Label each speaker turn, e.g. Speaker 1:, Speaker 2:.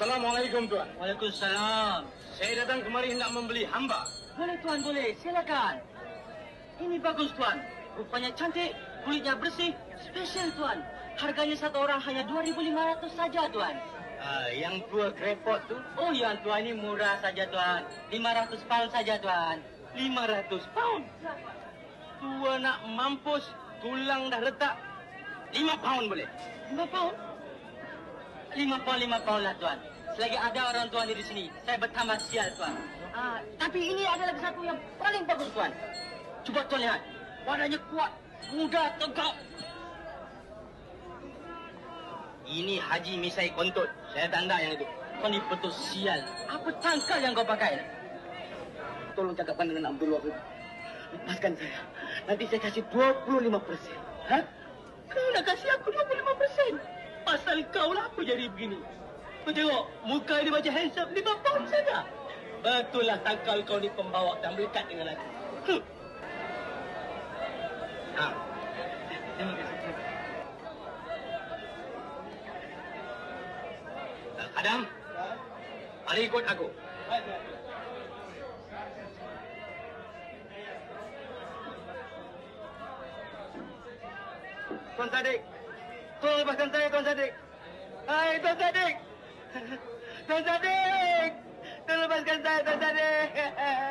Speaker 1: Assalamualaikum Tuan.
Speaker 2: Waalaikumsalam.
Speaker 1: Saya datang kemari hendak membeli hamba.
Speaker 2: Boleh tuan, boleh. Silakan. Ini bagus tuan. Rupanya cantik, kulitnya bersih, spesial tuan. Harganya satu orang hanya 2.500 saja tuan.
Speaker 1: Uh, yang tua krepot tu,
Speaker 2: Oh yang tuan ini murah saja tuan. 500 pound saja tuan.
Speaker 1: 500 pound. Tua nak mampus, tulang dah retak. 5 pound boleh.
Speaker 2: 5 pound? 5 pound, 5 pound lah tuan. Selagi ada orang tuan di sini, saya bertambah sial tuan. Ah, tapi ini ada lagi satu yang paling bagus tuan. Cuba tuan lihat. Badannya kuat, muda, tegak.
Speaker 1: Ini Haji Misai Kontut. Saya tanda yang itu.
Speaker 2: Kau ni betul sial. Apa tangkal yang kau pakai?
Speaker 1: Tolong cakapkan dengan Abdul Wahid. Lepaskan saya. Nanti saya kasih 25 persen.
Speaker 2: Hah? Kau nak kasih aku 25 persen? Pasal kau lah aku jadi begini. Kau tengok, muka dia macam handsome, lima pound saja. Betul lah tangkal kau ni pembawa dan melekat dengan aku. Huh.
Speaker 1: Ha.
Speaker 2: Terima kasih.
Speaker 1: Adam, mari ikut aku. Tuan Sadik. Tolong lepaskan saya, Tuan Sadik. Hai, Tuan Sadik. Tuan Sadik. Tolong